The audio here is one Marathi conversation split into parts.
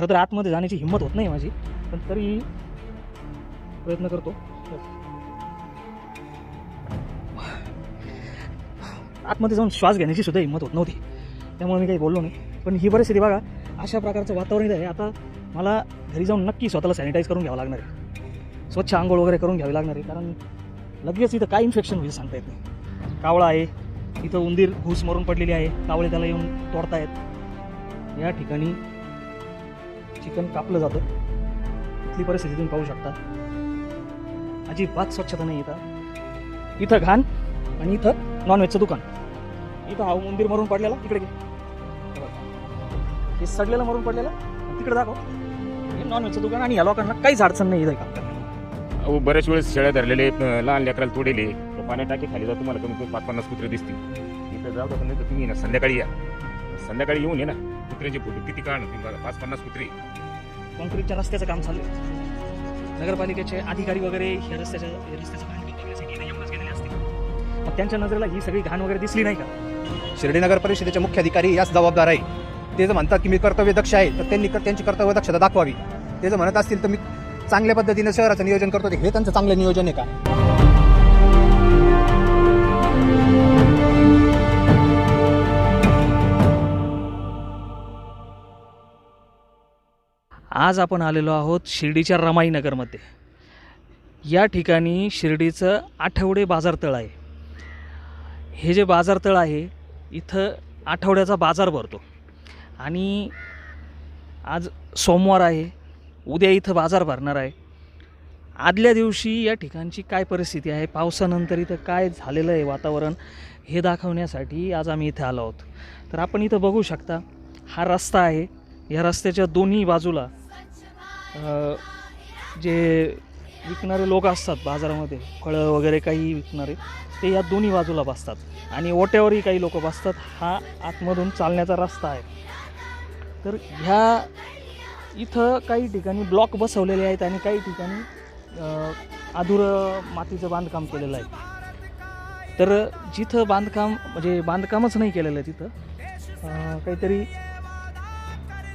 खरं तर आतमध्ये जाण्याची हिंमत होत नाही माझी पण तरी प्रयत्न करतो. आतमध्ये जाऊन श्वास घेण्याची सुद्धा हिंमत होत नव्हती. त्यामुळे मी काही बोललो नाही. पण ही परिस्थिती बघा अशा प्रकारचं वातावरण आहे. आता मला घरी जाऊन नक्की स्वतःला सॅनिटाईज करून घ्यावं लागणार आहे. स्वच्छ आंघोळ वगैरे करून घ्यावी लागणार आहे. कारण लगेच इथं काय इन्फेक्शन होईल सांगता येत नाही. कावळा आहे. इथं उंदीर घुस मरून पडलेली आहे. कावळे त्याला येऊन तोडतायत. या ठिकाणी चिकन कापलं जातं. इथली परिस्थिती तुम्ही पाहू शकता. अजिबात स्वच्छता नाही इथं. इथं घाण आणि इथं नॉनव्हेजचं दुकान. इथं हा उंदीर मरून पडलेला इकडे घे. हे सडलेलं मरून पडलेलं तिकडे दाखव. हे नॉनव्हेजचं दुकान आणि या लोकांना काहीच अडचण नाही इथं काम अहो बऱ्याच वेळेस शेळ्या धरलेले लहान लेकराला तोडेले पाण्या पाण्यात टाकी खाली जा तुम्हाला कमी कमी पाच पन्नास कुत्रे दिसतील. इथं जाऊ तर नाही तर तुम्ही ना संध्याकाळी या. संध्याकाळी येऊन ये ना. कुत्र्याचे फोटो किती काढ तुम्ही बघा पाच पन्नास कुत्रे. कॉन्क्रीटच्या रस्त्याचं काम चालू आहे. नगरपालिकेचे अधिकारी वगैरे ह्या रस्त्याच्या रस्त्याचं गेलेले असतील. मग त्यांच्या नजरेला ही सगळी घाण वगैरे दिसली नाही का? शिर्डी नगर परिषदेचे मुख्य अधिकारी याच जबाबदार आहे. ते जर म्हणतात की मी कर्तव्य दक्ष आहे तर त्यांनी त्यांची कर्तव्य दक्षता दाखवावी. ते जर म्हणत असतील तर मी चांगल्या पद्धतीने शहराचं नियोजन करतो. हे त्यांचं चांगलं नियोजन आहे का? आज आपण आलेलो आहोत शिर्डीच्या रमाईनगरमध्ये. या ठिकाणी शिर्डीचं आठवडे बाजारतळ आहे. हे जे बाजारतळ आहे इथं आठवड्याचा बाजार भरतो. आणि आज सोमवार आहे उद्या इथं बाजार भरणार आहे. आदल्या दिवशी या ठिकाणची काय परिस्थिती आहे पावसानंतर इथं काय झालेलं आहे वातावरण हे दाखवण्यासाठी आज आम्ही इथे आलो आहोत. तर आपण इथं बघू शकता हा रस्ता आहे. या रस्त्याच्या दोन्ही बाजूला जे विकणारे लोक असतात बाजारामध्ये फळं वगैरे काही विकणारे ते या दोन्ही बाजूला बसतात. आणि ओट्यावरही काही लोक बसतात हा आतमधून चालण्याचा रस्ता आहे. तर ह्या इथं काही ठिकाणी ब्लॉक बसवलेले आहेत आणि काही ठिकाणी अधुरं मातीचं बांधकाम केलेलं आहे. तर जिथं बांधकाम म्हणजे बांधकामच नाही केलेलं आहे तिथं काहीतरी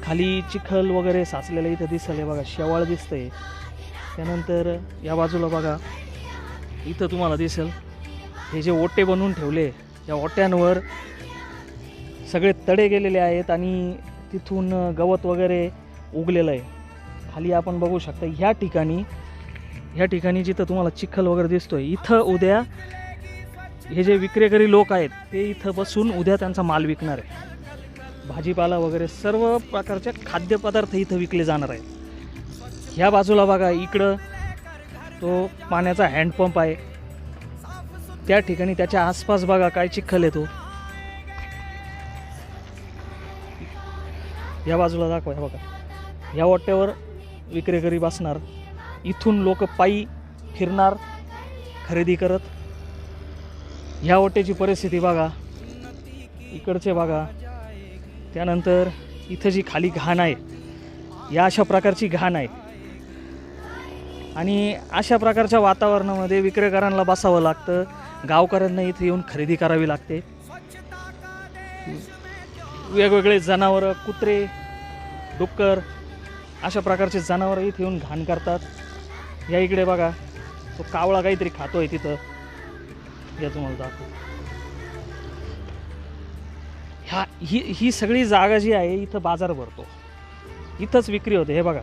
खाली चिखल वगैरे साचलेलं इथं दिसलं. आहे बघा शेवाळ दिसतंय. त्यानंतर या बाजूला बघा इथं तुम्हाला दिसेल हे जे ओटे बनवून ठेवले या ओट्यांवर सगळे तडे गेलेले आहेत आणि तिथून गवत वगैरे उगलेलं आहे. खाली आपण बघू शकता ह्या ठिकाणी ह्या ठिकाणी जिथं तुम्हाला चिखल वगैरे दिसतोय इथं उद्या हे जे विक्रेकरी लोक आहेत ते इथं बसून उद्या त्यांचा माल विकणार आहे. भाजीपाला वगैरे सर्व प्रकारचे खाद्यपदार्थ इथं विकले जाणार आहेत. ह्या बाजूला बघा इकडं तो पाण्याचा हँडपंप आहे. त्या ठिकाणी त्याच्या आसपास बघा काय चिखल येतो या बाजूला दाखवा ह्या बघा. या वाट्यावर विक्रेकरी बसणार. इथून लोक पायी फिरणार खरेदी करत. ह्या वाट्याची परिस्थिती बघा. इकडचे बघा. त्यानंतर इथं जी खाली घाण आहे या अशा प्रकारची घाण आहे. आणि अशा प्रकारच्या वातावरणामध्ये विक्रेकरांना बसावं लागतं. गावकऱ्यांना इथे येऊन खरेदी करावी लागते. वेगवेगळे जनावरं कुत्रे डुक्कर अशा प्रकारचे जनावरं इथे येऊन घाण करतात. या इकडे बघा तो कावळा काहीतरी खातो आहे तिथं. या तुम्हाला दाखव ह्या ही ही सगळी जागा जी आहे इथं बाजार भरतो. इथंच विक्री होते हे बघा.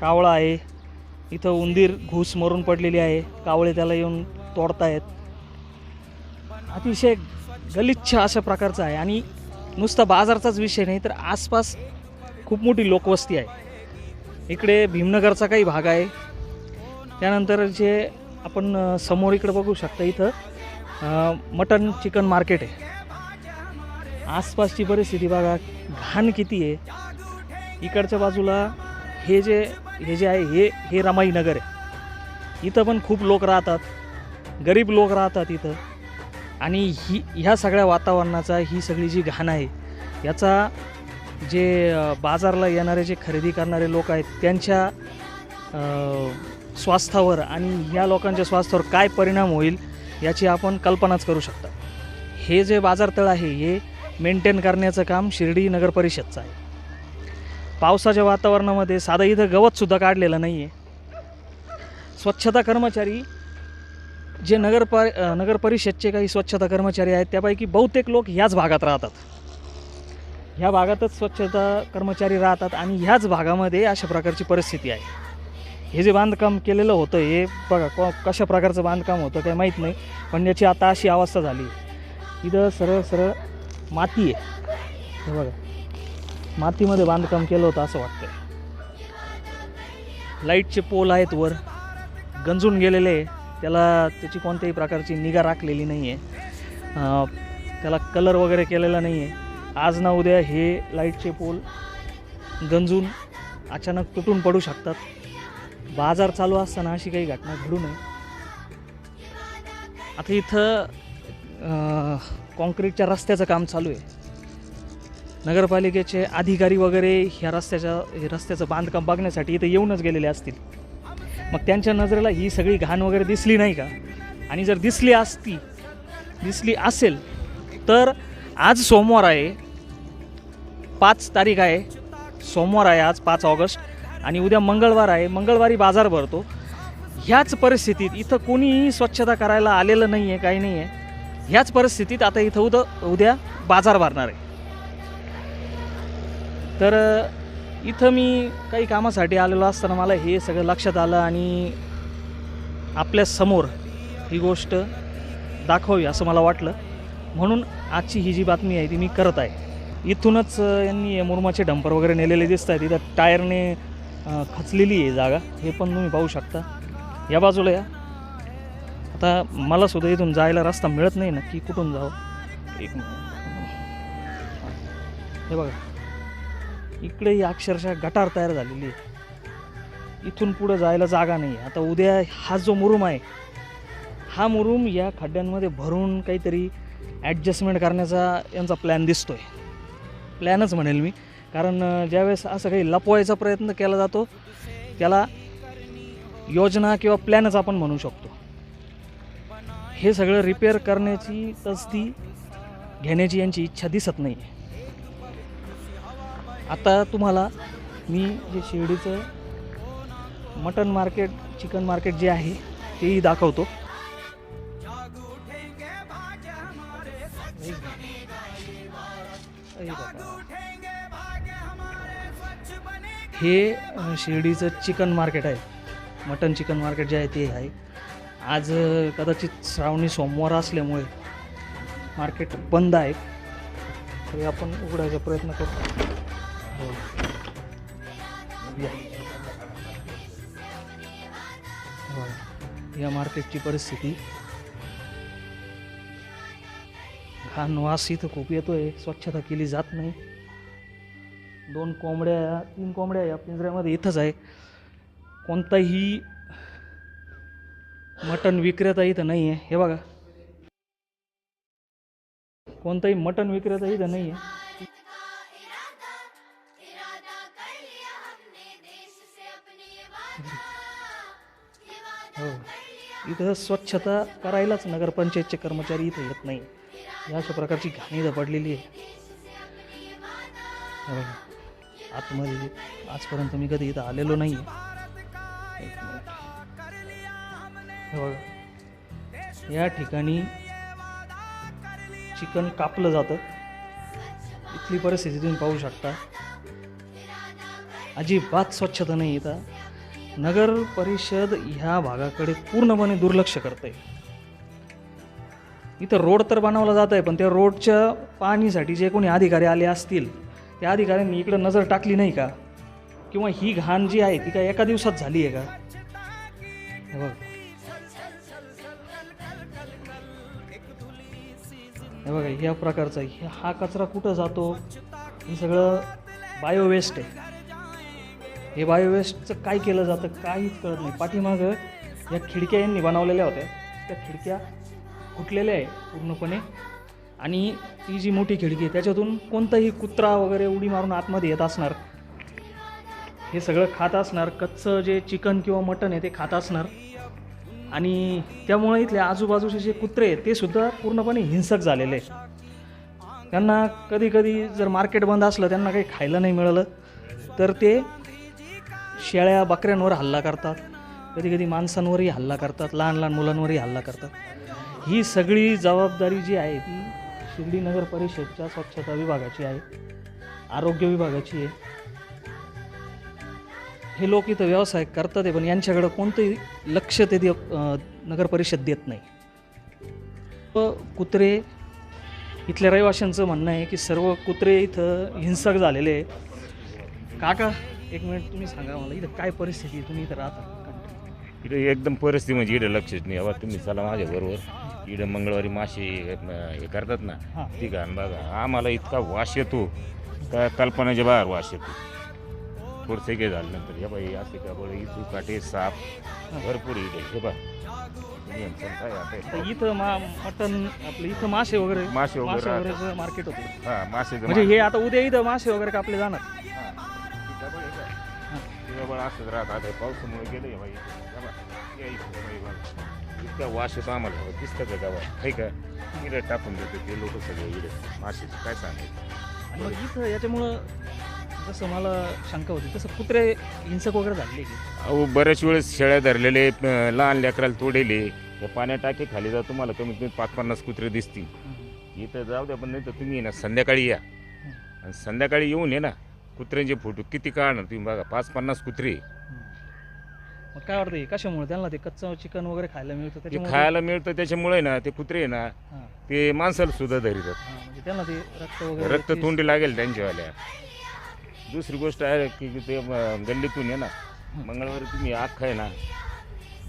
कावळा आहे. इथं उंदीर घुस मरून पडलेली आहे. कावळे त्याला येऊन तोडतायत. अतिशय गलिच्छ अशा प्रकारचं आहे. आणि नुसता बाजारचाच विषय नाही तर आसपास खूप मोठी लोकवस्ती आहे. इकडे भीमनगरचा काही भाग आहे. त्यानंतर जे आपण समोर इकडे बघू शकता इथं मटन चिकन मार्केट आहे. आसपासची परिस्थिती बघा घाण किती आहे. इकडच्या बाजूला हे जे हे जे आहे हे हे रमाई नगर आहे. इथं पण खूप लोक राहतात गरीब लोक राहतात इथं. आणि ही ह्या सगळ्या वातावरणाचा ही सगळी जी घाण आहे याचा जे बाजारला येणारे जे खरेदी करणारे लोक आहेत त्यांच्या स्वास्थावर स्वास्थ्यावर आणि या लोकांच्या स्वास्थ्यावर काय परिणाम होईल याची आपण कल्पनाच करू शकता. हे जे बाजारतळ आहे हे मेंटेन करण्याचं काम शिर्डी नगर परिषदचं आहे. पावसाच्या वातावरणामध्ये साधं इथं गवतसुद्धा काढलेलं नाही आहे स्वच्छता कर्मचारी जे नगर प नगर परिषदचे काही स्वच्छता कर्मचारी आहेत त्यापैकी बहुतेक लोक ह्याच भागात राहतात. ह्या भागातच स्वच्छता कर्मचारी राहतात आणि ह्याच भागामध्ये अशा प्रकारची परिस्थिती आहे. हे जे बांधकाम केलेलं होतं हे बघा क कशा प्रकारचं बांधकाम होतं काही माहीत नाही पण याची आता अशी अवस्था झाली. इथं सरळ सरळ माती आहे. हे बघा. मातीमध्ये बांधकाम केलं होतं असं वाटतंय. लाईटचे पोल आहेत वर. गंजून गेलेले आहे. त्याला त्याची कोणत्याही प्रकारची निगा राखलेली नाही आहे त्याला कलर वगैरे केलेला नाही आहे आज ना उद्या हे लाईटचे पोल गंजून अचानक तुटून पडू शकतात. बाजार चालू असताना अशी काही घटना घडू नये. आता इथं कॉन्क्रीटच्या रस्त्याचं काम चालू आहे. नगरपालिकेचे अधिकारी वगैरे ह्या रस्त्याच्या हे रस्त्याचं बांधकाम बघण्यासाठी इथं येऊनच गेलेले असतील. मग त्यांच्या नजरेला ही सगळी घाण वगैरे दिसली नाही का? आणि जर दिसली असती दिसली असेल तर आज सोमवार आहे. पाच तारीख आहे. सोमवार आहे आज पाच ऑगस्ट. आणि उद्या मंगळवार आहे. मंगळवारी बाजार भरतो. ह्याच परिस्थितीत इथं कोणीही स्वच्छता करायला आलेलं नाही आहे काही नाही आहे ह्याच परिस्थितीत आता इथं उद्या उद्या बाजार भरणार आहे. तर इथं मी काही कामासाठी आलेलो असताना मला हे सगळं लक्षात आलं आणि आपल्यासमोर ही गोष्ट दाखवावी असं मला वाटलं. म्हणून आजची ही जी बातमी आहे ती मी करत आहे. इथूनच यांनी मुरमाचे डंपर वगैरे नेलेले दिसत आहेत. इथं टायरने खचलेली आहे जागा. हे पण तुम्ही पाहू शकता. या बाजूला या. आता मला सुद्धा इथून जायला रस्ता मिळत नाही ना की कुठून जावं? एक हे बघा. इकडे ही अक्षरशः गटार तयार झालेली आहे. इथून पुढं जायला जागा नाही आता उद्या हा जो मुरूम आहे हा मुरूम या खड्ड्यांमध्ये भरून काहीतरी ॲडजस्टमेंट करण्याचा यांचा प्लॅन दिसतोय. प्लॅनच म्हणेल मी. कारण ज्यावेळेस असं काही लपवायचा प्रयत्न केला जातो त्याला योजना किंवा प्लॅनच आपण म्हणू शकतो. हे सगळं रिपेअर करण्याची तसदी घेण्याची यांची इच्छा दिसत नाही आता तुम्हाला मी जे शिर्डीचं मटन मार्केट चिकन मार्केट जे आहे तेही दाखवतो. हे शिर्डीचं चिकन मार्केट आहे. मटन चिकन मार्केट जे आहे ते आहे. आज कदाचित श्रावणी सोमवार असल्यामुळे मार्केट बंद आहे तरी आपण उघडायचा प्रयत्न करतो हो. या. हो. या मार्केटची परिस्थिती घाण वास इथं खूप येतोय स्वच्छता केली जात नाही दोन कोंबड्या तीन कोंबड्या या पिंजऱ्यामध्ये इथंच आहे कोणताही मटण विक्रेता इथं नाही आहे हे बघा. कोणताही मटण विक्रेता इथं नाही आहे हो. इथं स्वच्छता करायलाच नगरपंचायतचे कर्मचारी इथं येत नाही. या अशा प्रकारची घाणी इथं पडलेली आहे. आतमध्ये आजपर्यंत मी कधी इथं आलेलो नाही आहे हे बघा. या ठिकाणी चिकन कापलं जातं. इथली परिस्थिती तुम्ही पाहू शकता. अजिबात स्वच्छता नाही इथं. नगर परिषद ह्या भागाकडे पूर्णपणे दुर्लक्ष करते इथं रोड तर बनवला जात आहे पण त्या रोडच्या पाणीसाठी जे कोणी अधिकारी आले असतील त्या अधिकाऱ्यांनी इकडं नजर टाकली नाही का? किंवा ही घाण जी आहे ती काय एका दिवसात झाली आहे का? हे बघ. हे बघा ह्या प्रकारचा हे- हा कचरा कुठं जातो? हे सगळं बायोवेस्ट आहे. हे बायोवेस्टचं काय केलं जातं काहीच कळत नाही. पाठीमागं या खिडक्या यांनी बनवलेल्या होत्या. त्या खिडक्या फुटलेल्या आहे पूर्णपणे. आणि ती जी मोठी खिडकी आहे त्याच्यातून कोणताही कुत्रा वगैरे उडी मारून आतमध्ये येत असणार हे सगळं खात असणार. कच्चं जे चिकन किंवा मटण आहे ते खात असणार. आणि त्यामुळे इथले आजूबाजूचे जे कुत्रे आहेत ते सुद्धा पूर्णपणे हिंसक झालेले आहेत. त्यांना कधी कधी जर मार्केट बंद असलं त्यांना काही खायला नाही मिळालं तर ते शेळ्या बकऱ्यांवर हल्ला करतात. कधी कधी माणसांवरही हल्ला करतात लहान लहान मुलांवरही हल्ला करतात. ही सगळी जबाबदारी जी आहे ती शिर्डी नगर परिषदच्या स्वच्छता विभागाची आहे आरोग्य विभागाची आहे. हे लोक इथं व्यवसाय करतात पण यांच्याकडं कोणतंही लक्ष ते दे नगर परिषद देत नाही. व कुत्रे इथल्या रहिवाशांचं म्हणणं आहे की सर्व कुत्रे इथं हिंसक झालेले आहे काका एक मिनिट तुम्ही सांगा मला इथं काय परिस्थिती आहे? तुम्ही इथं राहता. इकडे एकदम परिस्थिती म्हणजे इकडे लक्षच नाही. अबा तुम्ही चला माझ्या बरोबर. इकडे मंगळवारी मासे हे करतात ना ती घाण बघा. आम्हाला इतका वास येतो. का कल्पनाच्या बाहेर वास येतो. थोडसे काही झाल्यानंतर. हे बाई असे का बरं इथू काटे साप. भरपूर इकडे हे बा काय आता तर हे इथं मा मटन आपलं इथं मासे वगैरे मासे वगैरे मासे राहतात. वगैरेचं मार्केट होतं. हा मासे म्हणजे हे आता उद्या इथं मासे वगैरे कापले जाणार. जवळ असंच राहत आता पावसामुळे गेलं हे बाई हे बा, या इकडे बाई बघा. इतका वास येतो आम्हाला. दिसतं का गावा आहे का? इकडे टाकून देतो ते लोक सगळे इकडे मासेचं काय सांगायचं? आणि मग इथं याच्यामुळं जसं मला शंका होती तसं कुत्रे हिंसक वगैरे झाले अहो बऱ्याच वेळेस शेळ्या धरलेले अं, लहान लेकराला तोडेले या पाण्या टाके खाली जा तुम्हाला कमीत कमी पाच पन्नास कुत्रे दिसतील. इथं जाऊ द्या पण नाही तर तुम्ही ये ना संध्याकाळी या. आणि संध्याकाळी येऊन ये ना कुत्र्यांचे फोटो किती काढणार तुम्ही बघा पाच पन्नास कुत्रे. मग काय वाटतं हे? कशामुळे? त्यांना ते कच्चं चिकन वगैरे खायला मिळतं ते त्याच्यामुळे? खायला मिळतं त्याच्यामुळे ना ते कुत्रे आहे ना हां, ते माणसाला सुद्धा धरितात. हां, म्हणजे त्यांना ते रक्त वगैरे रक्त तोंडी लागेल त्यांच्यावाल्या. दुसरी गोष्ट आहे की ते गल्लीतून आहे ना मंगळवारी तुम्ही अख्खा आहे ना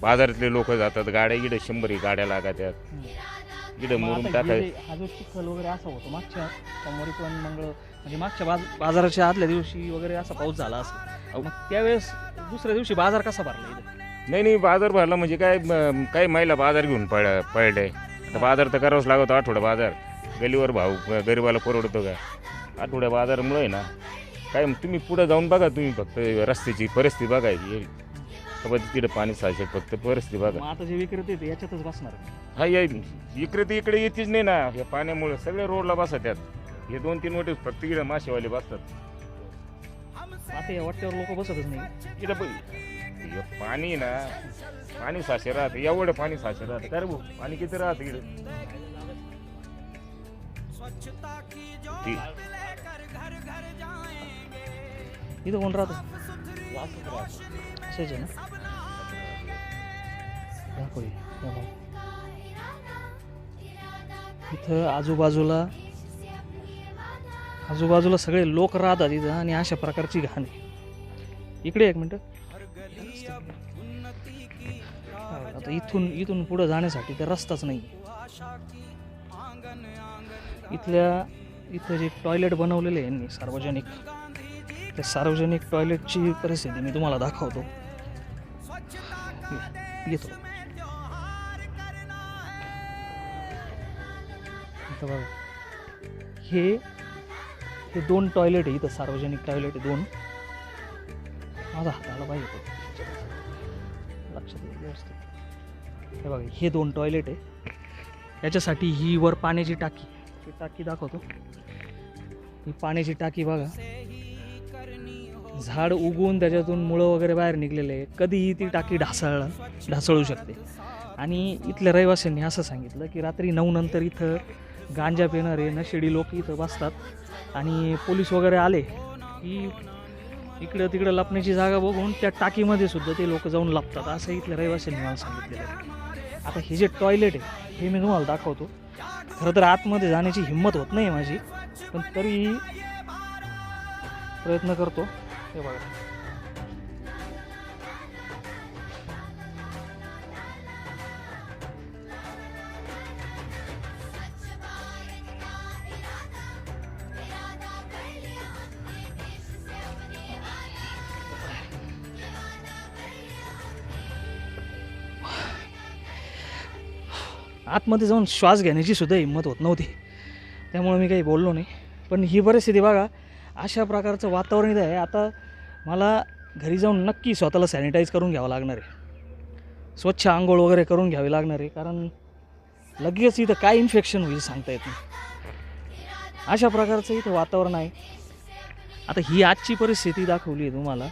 बाजारातले लोक जातात गाड्या इकडे शंभर ही गाड्या लागतात आता हे टाकाय हा जो चिखल वगैरे असा होतो मागच्या सोमवारी पण मंगळ म्हणजे मागच्या बाज बाजाराच्या आदल्या दिवशी वगैरे असा पाऊस झाला असेल. मग त्यावेळेस दुसऱ्या दिवशी बाजार कसा भरला इथं? नाही नाही बाजार भरला म्हणजे काय म, काही महिला बाजार घेऊन पळ पळले. आता बाजार तर करावाच लागतो आठवडा बाजार. गलीवर भाऊ गरीबाला परवडतो का? आठवड्या बाजारामुळे आहे ना काय तुम्ही पुढे जाऊन बघा तुम्ही फक्त रस्त्याची परिस्थिती बघायची सोबत तिकडे पाणी साचेल फक्त परिस्थिती बघा. आता जे विक्रेते आहेत, याच्यातच बसणार हा या इकडे इकडे येतेच नाही ना. या पाण्यामुळे सगळे रोडला बसतात हे दोन तीन मोठे फक्त इकडे मासेवाले बसतात. आता या वाट्यावर लोक बसतच नाही. इकडे बघ. हे पाणी ना पाणी साचे राहते. एवढं पाणी साचे राहते. काय रे भाऊ? पाणी किती राहते इकडे? इथं कोण राहतो असेच आहे ना इथं आजूबाजूला आजूबाजूला सगळे लोक राहतात इथं आणि अशा प्रकारची घाण आहे इकडे एक मिनटं आता इथून इथून पुढं जाण्यासाठी तर रस्ताच नाही इथल्या इथं जे टॉयलेट बनवलेले आहे यांनी सार्वजनिक त्या सार्वजनिक टॉयलेटची परिस्थिती मी तुम्हाला दाखवतो. येतो. बघा. हे हे दोन टॉयलेट आहे इथं सार्वजनिक टॉयलेट आहे दोन. माझा हाताला पाहिजे तो. लक्षात व्यवस्थित. हे बघा हे दोन टॉयलेट आहे. याच्यासाठी ही वर पाण्याची टाकी ही टाकी दाखवतो. ही पाण्याची टाकी बघा. झाड उगवून त्याच्यातून मुळं वगैरे बाहेर निघलेले आहे कधीही ती टाकी ढासळ ढासळू शकते. आणि इथल्या रहिवाशांनी असं सांगितलं की रात्री नऊ नंतर इथं गांजा पिणारे नशेडी लोक इथं बसतात. आणि पोलीस वगैरे आले की इकडं तिकडं लपण्याची जागा बघून त्या टाकीमध्ये सुद्धा ते लोक जाऊन लपतात असं इथल्या रहिवाशांनी मला सांगितलेलं आहे. आता हे जे टॉयलेट आहे हे मी तुम्हाला दाखवतो. खरं तर आतमध्ये जाण्याची हिंमत होत नाही माझी पण तरीही प्रयत्न करतो. हे बघा. आतमध्ये जाऊन श्वास घेण्याची सुद्धा हिंमत होत नव्हती. त्यामुळे मी काही बोललो नाही. पण ही परिस्थिती बघा अशा प्रकारचं वातावरण इथं आहे. आता मला घरी जाऊन नक्की स्वतःला सॅनिटाईज करून घ्यावं लागणार आहे. स्वच्छ आंघोळ वगैरे करून घ्यावी लागणार आहे कारण लगेच इथं काय इन्फेक्शन होईल सांगता येत नाही. अशा प्रकारचं इथं वातावरण आहे. आता ही आजची परिस्थिती दाखवली आहे तुम्हाला.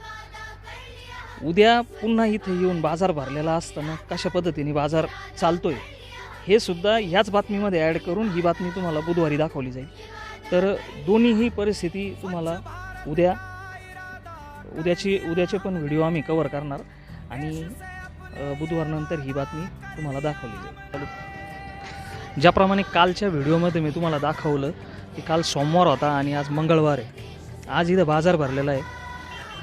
उद्या पुन्हा इथे येऊन बाजार भरलेला असताना कशा पद्धतीने बाजार चालतोय हे सुद्धा ह्याच बातमीमध्ये ॲड करून ही बातमी तुम्हाला बुधवारी दाखवली जाईल. तर दोन्हीही परिस्थिती तुम्हाला उद्या उद्याची उद्याचे पण व्हिडिओ आम्ही कवर करणार. आणि बुधवारनंतर ही बातमी तुम्हाला दाखवली जाईल. ज्याप्रमाणे कालच्या व्हिडिओमध्ये मी तुम्हाला दाखवलं की काल सोमवार होता आणि आज मंगळवार आहे. आज इथं बाजार भरलेला आहे.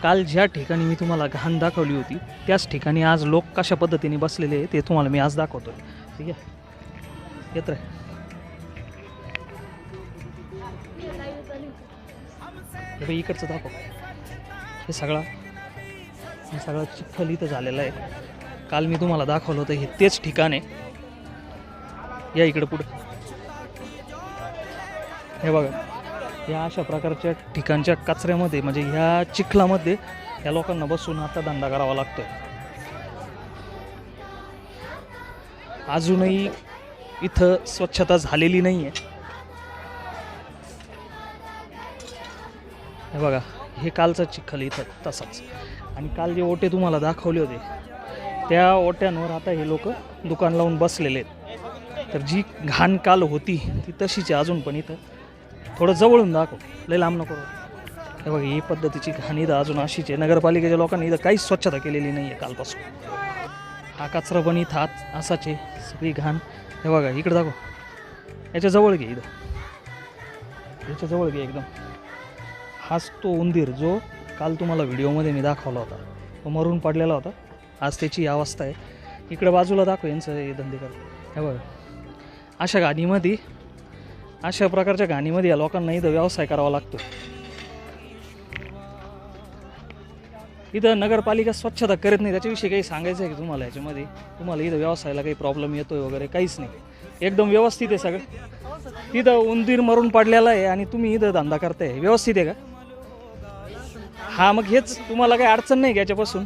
काल ज्या ठिकाणी मी तुम्हाला घाण दाखवली होती त्याच ठिकाणी आज लोक कशा पद्धतीने बसलेले आहे ते तुम्हाला मी आज दाखवतो ठीक आहे? येत रे इकडचं दाखव. हे सगळा. हे सगळं चिखल इथं झालेलं आहे. काल मी तुम्हाला दाखवलं होतं हे तेच ठिकाण आहे. या इकडं पुढं. हे बघा. या अशा प्रकारच्या ठिकाणच्या कचऱ्यामध्ये म्हणजे ह्या चिखलामध्ये या लोकांना बसून आता धंदा करावा लागतो अजूनही इथं स्वच्छता झालेली नाही आहे हे बघा. हे कालचा चिखल इथं तसाच. आणि काल जे ओटे तुम्हाला दाखवले होते त्या ओट्यांवर आता हे लोक दुकान लावून बसलेले आहेत. तर जी घाण काल होती ती तशीच आहे अजून पण इथं थोडं जवळून दाखव. लय लांब नको हे बघा ही पद्धतीची घाण इथं अजून अशीच आहे. नगरपालिकेच्या लोकांनी इथं काहीच स्वच्छता केलेली नाही आहे कालपासून. हा कचरा पण इथं आत असाच आहे सगळी घाण. हे बघा इकडं दाखव. याच्या जवळ घे इथं. याच्या जवळ घे एकदम. हाच तो उंदीर जो काल तुम्हाला व्हिडिओमध्ये मी दाखवला होता. तो मरून पडलेला होता. आज त्याची अवस्था आहे. इकडं बाजूला दाखव यांचं हे धंदे करतो हे बघा. अशा गाणीमध्ये अशा प्रकारच्या गाणीमध्ये या लोकांना इथं व्यवसाय करावा लागतो. इथं नगरपालिका स्वच्छता करत नाही त्याच्याविषयी काही सांगायचं आहे की तुम्हाला याच्यामध्ये? तुम्हाला इथं व्यवसायाला काही प्रॉब्लेम येतो आहे वगैरे काहीच नाही. एकदम व्यवस्थित आहे सगळं. तिथं उंदीर मरून पडलेला आहे आणि तुम्ही इथं धंदा करताय. व्यवस्थित आहे का? हा मग हेच तुम्हाला काही अडचण नाही याच्यापासून?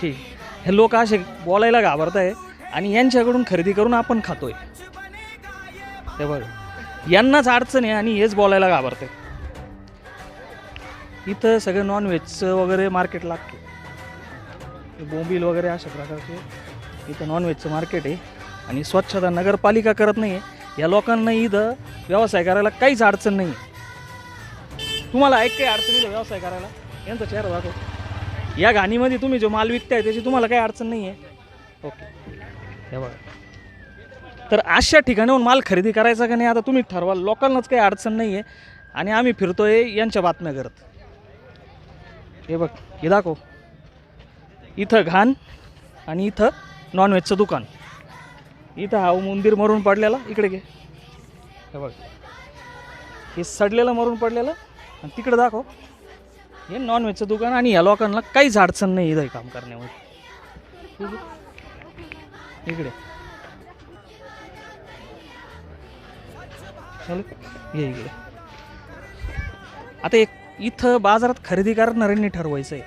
ठीक. हे लोक असे बोलायला घाबरत आहे आणि यांच्याकडून खरेदी करून आपण खातोय. हे बघ. यांनाच अडचण आहे आणि हेच बोलायला घाबरते इथं सगळं नॉनव्हेजचं वगैरे मार्केट लागतं बोंबील वगैरे अशा प्रकारचे इथं नॉनव्हेजचं मार्केट आहे. आणि स्वच्छता नगरपालिका करत नाही आहे या लोकांना इथं व्यवसाय करायला काहीच अडचण नाही आहे तुम्हाला ऐक काही अडचण इथं व्यवसाय करायला यांचा चेहरा दाखव. या घाणीमध्ये तुम्ही जो माल विकताय त्याची तुम्हाला काही अडचण नाही आहे ओके. हे बघा. तर अशा ठिकाणाहून माल खरेदी करायचा का नाही आता तुम्ही ठरवाल. लोकांनाच काही अडचण नाही आहे आणि आम्ही फिरतोय यांच्या बातम्या करत हे बघ हे दाखव. इथं घाण आणि इथं नॉनव्हेजचं दुकान. इथं हा मंदिर मरून पडलेला. इकडे घे. हे बघ. हे सडलेलं मरून पडलेलं. आणि तिकडे दाखव. हे नॉनव्हेजचं दुकान आणि या लोकांना काहीच अडचण नाही इथं काम करण्यामध्ये. इकडे. चालेल ये इकडे. आता एक इथं बाजारात खरेदी करणाऱ्यांनी ठरवायचं आहे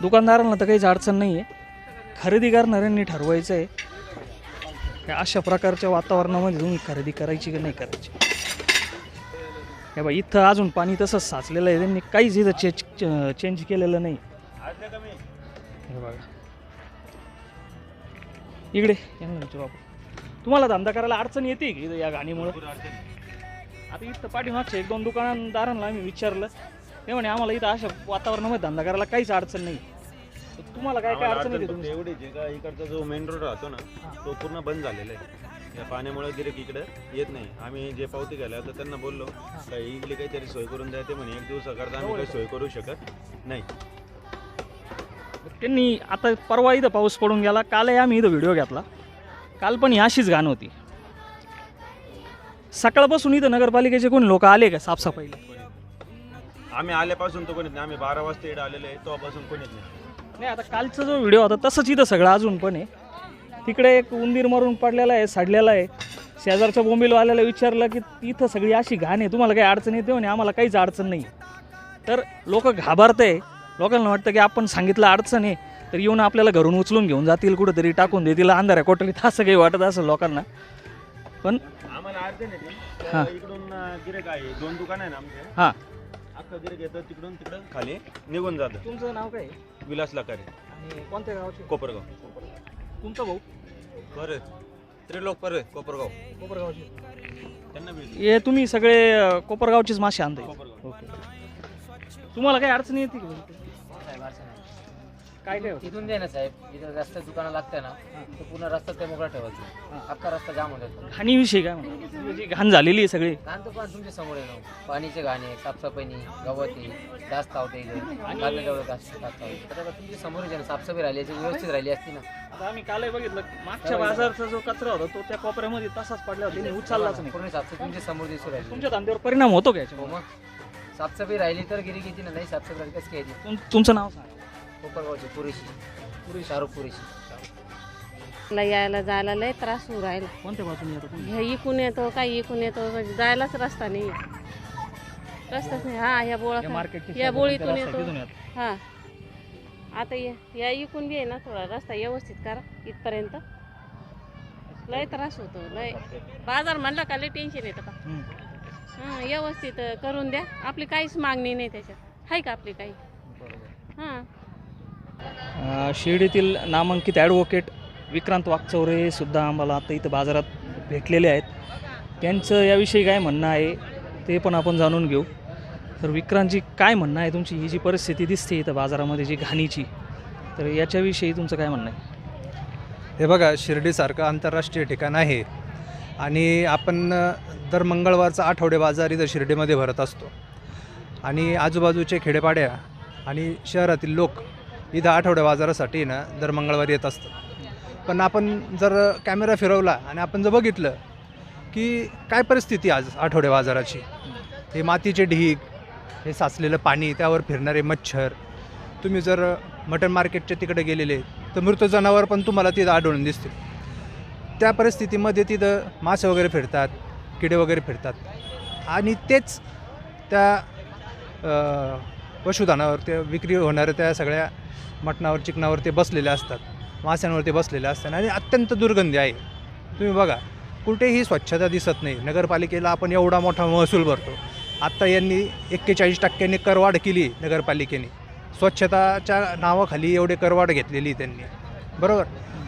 दुकानदारांना तर काहीच अडचण नाही आहे खरेदी करणाऱ्यांनी ठरवायचं आहे अशा प्रकारच्या वातावरणामध्ये तुम्ही खरेदी करायची की नाही करायची? हे बा इथं अजून पाणी तसंच साचलेलं आहे. त्यांनी काहीच इथं चेंज चेंज केलेलं नाही. हे बघा. इकडे यांना आपण तुम्हाला धंदा करायला अडचण येते की इथं या गाणीमुळं आता इथं पाठीमागच्या एक दोन दुकानदारांना आम्ही विचारलं. ते म्हणे आम्हाला इथं अशा वातावरणामध्ये धंदा करायला काहीच अडचण नाही. तर तुम्हाला काय काय अडचण येते तुमची? एवढीच आहे का? इकडचा जो मेन रोड राहतो ना तो पूर्ण बंद झालेला आहे. या पाण्यामुळे गिरेक इकडे येत नाही. आम्ही जे पावती घ्यायला तर त्यांना बोललो का इथली काहीतरी सोय करून द्या ते म्हणे. एक दिवसाकरता आम्ही काही सोय करू शकत नाही. त्यांनी आता परवा इथं पाऊस पडून गेला. कालही आम्ही इथं व्हिडिओ घेतला. काल पण ही अशीच घाण होती. सकाळपासून इथं नगरपालिकेचे कोणी लोक आले का साफसफाईला? आम्ही आल्यापासून तो कोणीच नाही. आम्ही बारा वाजता इकडे आलेलो आहे. तेव्हापासून कोणीच नाही. नाही आता कालचा जो व्हिडिओ होता तसंच इथं सगळं अजून पण आहे. तिकडे एक उंदीर मरून पडलेला आहे सडलेला आहे. शेजारच्या बोंबीलवाल्याला विचारलं की इथं सगळी अशी घाण आहे तुम्हाला काही अडचण येते म्हणे? आम्हाला काहीच अडचण नाही. तर लोक घाबरते. लोकांना वाटतं की आपण सांगितलं अडचण आहे तर येऊन आपल्याला घरून उचलून घेऊन जातील कुठंतरी टाकून देतील अंधाऱ्या कोटरीत असं काही वाटत असेल लोकांना. पण आम्हाला अर्जंट आहे. हा. तर इकडून गिरेक आहे. दोन दुकान आहे ना आमचे. हां. अख्खं गिरेक येतं तिकडून तिकडं खाली निघून जातं. तुमचं नाव काय? विलास लाकारे. आणि कोणत्या गावचे? कोपरगाव. तुमचा भाऊ? बरं त्रिलोक पर कोपरगाव. कोपरगावचे. त्यांना भेट हे तुम्ही सगळे अं, कोपरगावचेच मासे आणताय. कोपरगाव ओके. तुम्हाला काही अडचणी येते का? काय काय? होतं? तिथून दे ना साहेब. इथं रस्ता दुकानं लागतं ना तो पूर्ण रस्ता ते मोकळा ठेवायचा. अख्खा रस्ता जाम होतो घाणीविषयी काय म्हणतो जी घाण झालेली आहे सगळी. घाण तर पण तुमच्यासमोर आहे ना. पाणीचे घाणे साफसफाईनी गवती डास चावते इथं. काढण्याजवळ डास तर तुमच्यासमोर आहे ना साफसफाई राहिली याची व्यवस्थित राहिली असती ना. आता आम्ही कालही बघितलं मागच्या बाजारचा जो कचरा होता तो त्या कोपऱ्यामध्ये तसाच पडला होता. त्यांनी उचललाच नाही. पूर्ण साफसफाई तुमच्यासमोर दिसू राहिली. तुमच्या धंद्यावर परिणाम होतो का हो मग. साफसफाई राहिली तर गिरी किती ना नाही साफसफाई राहिली कसं काय येते? तुम- तुमचं नाव सांगा. कोपरगावची पुरेशी. पुरी शाहरुख पुरेशी. मला यायला जायला लय त्रास होऊ राहिला. कोणत्या बाजूने येतो तुम्ही? हे इकून येतो काय इकून येतो? म्हणजे जायलाच रस्ता नाही रस्ताच नाही. हा या बोळा या मार्केटच्या या बोळीतून येतो. हा. आता या या इकून आहे ना थोडा रस्ता व्यवस्थित करा इथपर्यंत. लय त्रास होतो लय. बाजार म्हणला का लय टेन्शन येतं का. हां व्यवस्थित करून द्या. आपली काहीच मागणी नाही त्याच्यात. आहे का आपली काही? हां. अं, शिर्डीतील नामांकित ॲडव्होकेट विक्रांत वागचौरे सुद्धा आम्हाला आता इथं बाजारात भेटलेले आहेत. त्यांचं याविषयी काय म्हणणं आहे ते पण आपण जाणून घेऊ. तर विक्रांतजी काय म्हणणं आहे तुमची? ही जी परिस्थिती दिसते इथं बाजारामध्ये जी घाणीची तर याच्याविषयी तुमचं काय म्हणणं आहे? हे बघा शिर्डीसारखं आंतरराष्ट्रीय ठिकाण आहे आणि आपण दर मंगळवारचा आठवडे बाजार इथं शिर्डीमध्ये भरत असतो. आणि आजूबाजूचे खेडेपाड्या आणि शहरातील लोक इथं आठवड्या बाजारासाठी ना दर मंगळवारी येत असतात. पण आपण जर कॅमेरा फिरवला आणि आपण जर बघितलं की काय परिस्थिती आज आठवड्या बाजाराची? हे मातीचे ढीग हे साचलेलं पाणी त्यावर फिरणारे मच्छर. तुम्ही जर मटन मार्केटच्या तिकडे गेलेले तर मृत जनावर पण तुम्हाला तिथं आढळून दिसतील. त्या परिस्थितीमध्ये तिथं मासे वगैरे फिरतात किडे वगैरे फिरतात. आणि तेच त्या पशुधनावर ते विक्री होणाऱ्या त्या सगळ्या मटणावर चिकनावर ते बसलेले असतात. मास्यांवर ते बसलेले असतात. आणि अत्यंत दुर्गंधी आहे. तुम्ही बघा कुठेही स्वच्छता दिसत नाही. नगरपालिकेला आपण एवढा मोठा महसूल भरतो. आत्ता यांनी एक्केचाळीस टक्क्यांनी करवाढ केली नगरपालिकेने. स्वच्छताच्या नावाखाली एवढे करवाढ घेतलेली त्यांनी. बरोबर?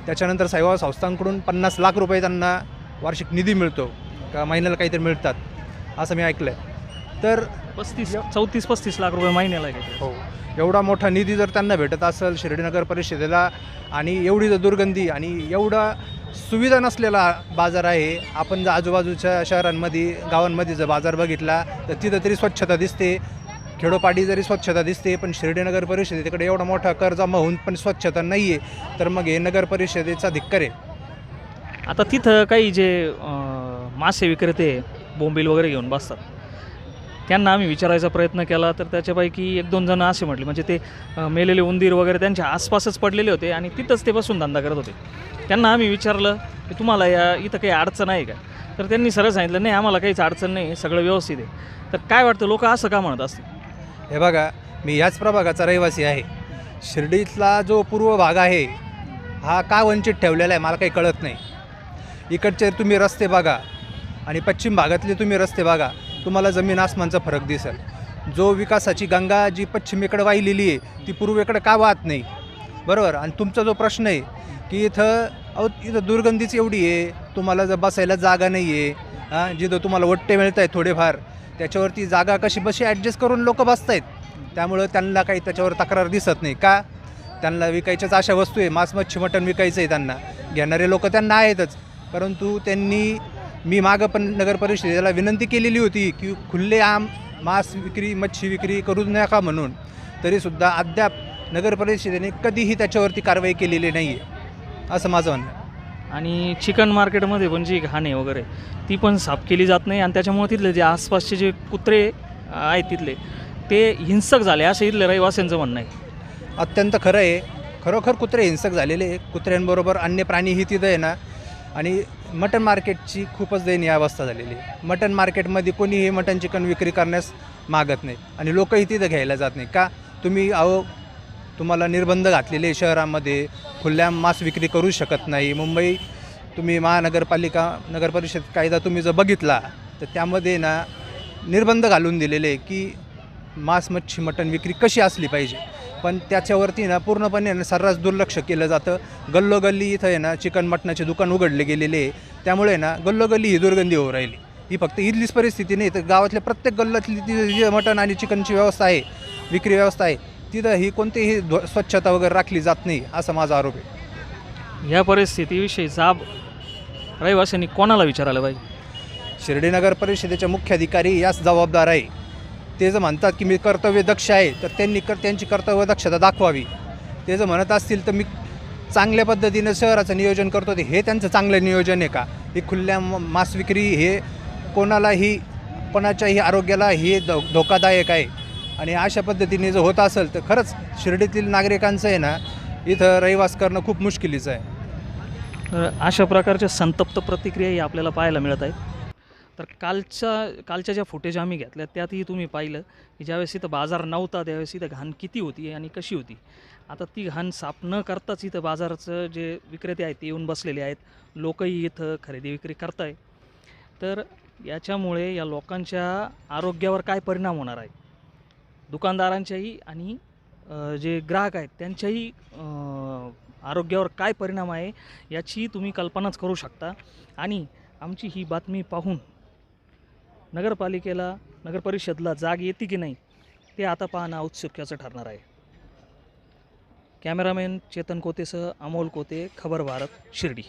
त्याच्यानंतर सेवा संस्थांकडून पन्नास लाख रुपये त्यांना वार्षिक निधी मिळतो. का महिन्याला काहीतरी मिळतात. असं मी ऐकलं आहे तर पस्तीस चौतीस पस्तीस लाख रुपये महिन्याला. हो. एवढा मोठा निधी जर त्यांना भेटत असेल शिर्डीनगर परिषदेला आणि एवढी जर दुर्गंधी आणि एवढा सुविधा नसलेला बाजार आहे. आपण जर आजूबाजूच्या शहरांमध्ये गावांमध्ये जर बाजार बघितला तर तिथं तरी स्वच्छता दिसते. खेडोपाडी जरी स्वच्छता दिसते पण शिर्डीनगर परिषदेकडे एवढा मोठा कर जमा होऊन पण स्वच्छता नाही आहे तर मग हे नगर परिषदेचा धिक्कर आहे. आता तिथं काही जे अं, मासे विक्रेते बोंबील वगैरे घेऊन बसतात. त्यांना आम्ही विचारायचा प्रयत्न केला तर त्याच्यापैकी एक दोन जण असे म्हटले. म्हणजे ते मेलेले उंदीर वगैरे त्यांच्या आसपासच पडलेले होते आणि तिथंच ते बसून धंदा करत होते. त्यांना आम्ही विचारलं की तुम्हाला या इथं काही अडचण आहे का? तर त्यांनी सरळ सांगितलं नाही आम्हाला काहीच अडचण नाही सगळं व्यवस्थित आहे. तर काय वाटतं लोक असं का म्हणत असतील? हे बघा मी याच प्रभागाचा रहिवासी आहे. शिर्डीतला जो पूर्व भाग आहे हा का वंचित ठेवलेला आहे मला काही कळत नाही. इकडचे तुम्ही रस्ते बघा आणि पश्चिम भागातले तुम्ही रस्ते बघा. तुम्हाला जमीन आसमानचा फरक दिसेल. जो विकासाची गंगा जी पश्चिमेकडे वाहिलेली आहे ती पूर्वेकडे का वाहत नाही? बरोबर? आणि तुमचा जो प्रश्न आहे की इथं अहो इथं दुर्गंधीच एवढी आहे तुम्हाला जर बसायला जागा नाही आहे हां जिथं तुम्हाला वट्टे मिळत आहेत थोडेफार त्याच्यावरती जागा कशी बशी ॲडजस्ट करून लोक बसत आहेत त्यामुळं त्यांना काही त्याच्यावर तक्रार दिसत नाही. का? त्यांना विकायच्याच अशा वस्तू आहे मांस मच्छी मटण विकायचं आहे त्यांना. घेणारे लोक त्यांना आहेतच. परंतु त्यांनी मी मागं पण नगर परिषदेला विनंती केलेली होती की खुल्ले आम मांस विक्री मच्छी विक्री करू नका म्हणून. तरीसुद्धा अद्याप नगर परिषदेने कधीही त्याच्यावरती कारवाई केलेली नाही आहे असं माझं म्हणणं आहे. आणि चिकन मार्केटमध्ये पण जी घाण आहे वगैरे ती पण साफ केली जात नाही आणि त्याच्यामुळे तिथले जे आसपासचे जे कुत्रे अं, आहेत तिथले ते हिंसक झाले असं इथले रहिवाशांचं म्हणणं आहे. अत्यंत खरं आहे. खरोखर कुत्रे हिंसक झालेले आहे कुत्र्यांबरोबर अन्य प्राणीही तिथं आहे ना. आणि मटन मार्केटची खूपच दयनीय अवस्था झालेली आहे. मटन मार्केटमध्ये कोणीही मटन चिकन विक्री करण्यास मागत नाही आणि लोकही तिथं घ्यायला जात नाही. का तुम्ही अहो तुम्हाला निर्बंध घातलेले शहरामध्ये खुल्या मांस विक्री करू शकत नाही. मुंबई तुम्ही महानगरपालिका नगरपरिषद कायदा तुम्ही जर बघितला तर त्यामध्ये ना निर्बंध घालून दिलेले की मांस मच्छी मटण विक्री कशी असली पाहिजे? पण त्याच्यावरती ना पूर्णपणे ना सर्रास दुर्लक्ष केलं जातं. गल्लोगल्ली इथं आहे ना चिकन मटणाचे दुकान उघडले गेलेले आहे. त्यामुळे ना गल्लोगल्ली ही दुर्गंधी होऊ राहिली. ही फक्त इथलीच परिस्थिती नाही तर गावातल्या प्रत्येक गल्ल्यातली ती जी मटण आणि चिकनची व्यवस्था आहे विक्री व्यवस्था आहे तिथं ही कोणतीही ध्व- स्वच्छता वगैरे राखली जात नाही असा माझा आरोप आहे. या परिस्थितीविषयी जाब रहिवाशांनी कोणाला विचारायला पाहिजे? शिर्डी नगर परिषदेचे मुख्याधिकारी याच जबाबदार आहे. ते जर म्हणतात की मी कर्तव्य दक्ष आहे तर त्यांनी कर त्यांची कर्तव्य दक्षता दाखवावी. ते जर म्हणत असतील तर मी चांगल्या पद्धतीनं शहराचं नियोजन करतो ते हे त्यांचं चांगलं नियोजन आहे का? ही खुल्या मास मांस विक्री हे कोणालाही कोणाच्याही आरोग्याला हे धो धोकादायक आहे. आणि अशा पद्धतीने जर होत असेल तर खरंच शिर्डीतील नागरिकांचं आहे ना इथं रहिवास करणं खूप मुश्किलीचं आहे. अशा प्रकारच्या संतप्त प्रतिक्रियाही आपल्याला पाहायला मिळत आहेत. तर कालच्या कालच्या ज्या फुटेज आम्ही घेतल्या त्यातही तुम्ही पाहिलं की ज्यावेळेस इथं बाजार नव्हता त्यावेळेस इथं घाण किती होती आणि कशी होती. आता ती घाण साफ न करताच इथं बाजाराचं जे विक्रेते आहेत ते येऊन बसलेले आहेत. लोकही इथं खरेदी विक्री करताय. तर याच्यामुळे या लोकांच्या आरोग्यावर काय परिणाम होणार आहे? दुकानदारांच्याही आणि जे ग्राहक आहेत त्यांच्याही आरोग्यावर काय परिणाम आहे याची तुम्ही कल्पनाच करू शकता. आणि आमची ही बातमी पाहून नगरपालिकेला नगरपरिषदला जाग येते की नाही ते आता पाहणं औत्सुक्याचं ठरणार आहे. कॅमेरामॅन चेतन कोतेसह अमोल कोते खबर भारत शिर्डी.